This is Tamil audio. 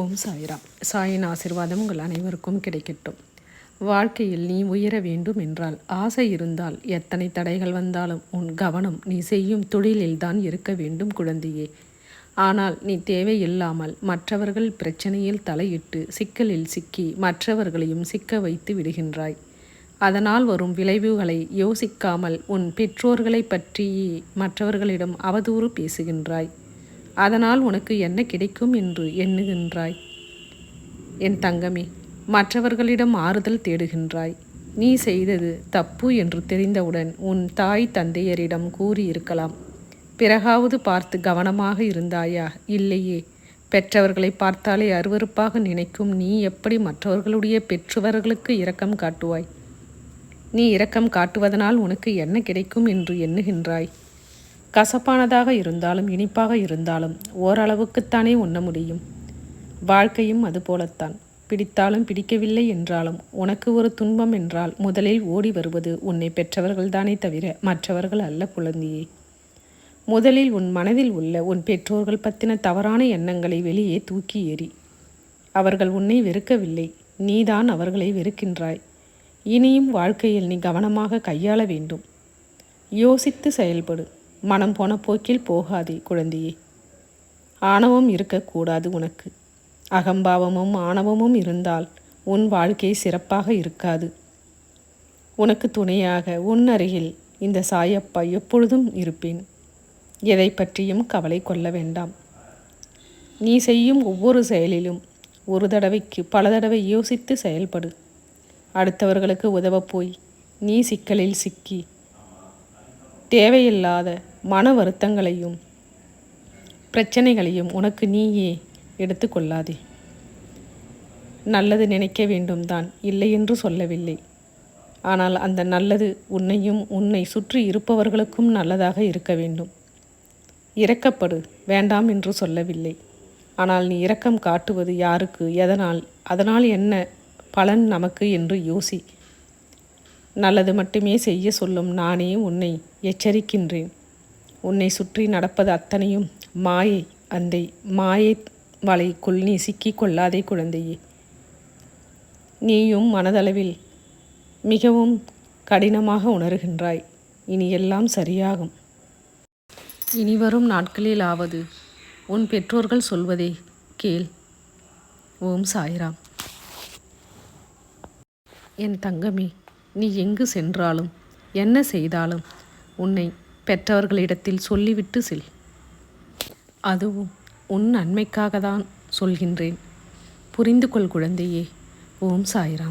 ஓம் சாய்ராம். சாயின் ஆசிர்வாதம் உங்கள் அனைவருக்கும் கிடைக்கட்டும். வாழ்க்கையில் நீ உயர வேண்டும் என்றால் ஆசை இருந்தால் எத்தனை தடைகள் வந்தாலும் உன் கவனம் நீ செய்யும் தொழிலில்தான் இருக்க வேண்டும் குழந்தையே. ஆனால் நீ தேவையில்லாமல் மற்றவர்கள் பிரச்சனையில் தலையிட்டு சிக்கலில் சிக்கி மற்றவர்களையும் சிக்க வைத்து விடுகின்றாய். அதனால் வரும் விளைவுகளை யோசிக்காமல் உன் பெற்றோர்களை பற்றி மற்றவர்களிடம் அவதூறு பேசுகின்றாய். அதனால் உனக்கு என்ன கிடைக்கும் என்று எண்ணுகின்றாய். என் தங்கமே மற்றவர்களிடம் ஆறுதல் தேடுகின்றாய். நீ செய்தது தப்பு என்று தெரிந்தவுடன் உன் தாய் தந்தையரிடம் கூறியிருக்கலாம். பிறகாவது பார்த்து கவனமாக இருந்தாயா? இல்லையே. பெற்றவர்களை பார்த்தாலே அருவறுப்பாக நினைக்கும் நீ எப்படி மற்றவர்களுடைய பெற்றவர்களுக்கு இரக்கம் காட்டுவாய்? நீ இரக்கம் காட்டுவதனால் உனக்கு என்ன கிடைக்கும் என்று எண்ணுகின்றாய். கசப்பானதாக இருந்தாலும் இனிப்பாக இருந்தாலும் ஓரளவுக்குத்தானே உண்ண முடியும். வாழ்க்கையும் அதுபோலத்தான் பிடித்தாலும் பிடிக்கவில்லை என்றாலும் உனக்கு ஒரு துன்பம் என்றால் முதலில் ஓடி வருவது உன்னை பெற்றவர்கள்தானே தவிர மற்றவர்கள் அல்ல குழந்தையே. முதலில் உன் மனதில் உள்ள உன் பெற்றோர்கள் பற்றின தவறான எண்ணங்களை வெளியே தூக்கி எறி அவர்கள் உன்னை வெறுக்கவில்லை நீதான் அவர்களை வெறுக்கின்றாய். இனியும் வாழ்க்கையில் நீ கவனமாக கையாள வேண்டும். யோசித்து செயல்படு. மனம் போன போக்கில் போகாதே குழந்தையே. ஆணவம் இருக்கக்கூடாது உனக்கு. அகம்பாவமும் ஆணவமும் இருந்தால் உன் வாழ்க்கை சிறப்பாக இருக்காது. உனக்கு துணையாக உன் அருகில் இந்த சாயப்பா எப்பொழுதும் இருப்பேன். எதை பற்றியும் கவலை கொள்ள வேண்டாம். நீ செய்யும் ஒவ்வொரு செயலிலும் ஒரு தடவைக்கு பல தடவை யோசித்து செயல்படு. அடுத்தவர்களுக்கு உதவப் போய் நீ சிக்கலில் சிக்கி தேவையில்லாத மன வருத்தங்களையும் பிரச்சனைகளையும் உனக்கு நீயே எடுத்துக்கொள்ளாதே நல்லது நினைக்க வேண்டும் தான் இல்லை என்று சொல்லவில்லை. ஆனால் அந்த நல்லது உன்னையும் உன்னை சுற்றி இருப்பவர்களுக்கும் நல்லதாக இருக்க வேண்டும். இறக்கப்படு வேண்டாம் என்று சொல்லவில்லை. ஆனால் நீ இரக்கம் காட்டுவது யாருக்கு எதனால் அதனால் என்ன பலன் நமக்கு என்று யோசி. நல்லது மட்டுமே செய்ய சொல்லும் நானே உன்னை எச்சரிக்கின்றேன். உன்னை சுற்றி நடப்பது அத்தனையும் மாயை அந்த மாயை வலைக்குள் நீ சிக்கிக் கொள்ளாதே குழந்தையே. நீயும் மனதளவில் மிகவும் கடினமாக உணர்கின்றாய். இனி எல்லாம் சரியாகும். இனி வரும் நாட்களிலாவது உன் பெற்றோர்கள் சொல்வதை கேள். ஓம் சாய்ராம். என் தங்கமே நீ எங்கு சென்றாலும் என்ன செய்தாலும் உன்னை பெற்றவர்களிடத்தில் சொல்லிவிட்டு செல். அதுவும் உன் நன்மைக்காக தான் சொல்கின்றேன். புரிந்து கொள் குழந்தையே ஓம் சாய்ராம்.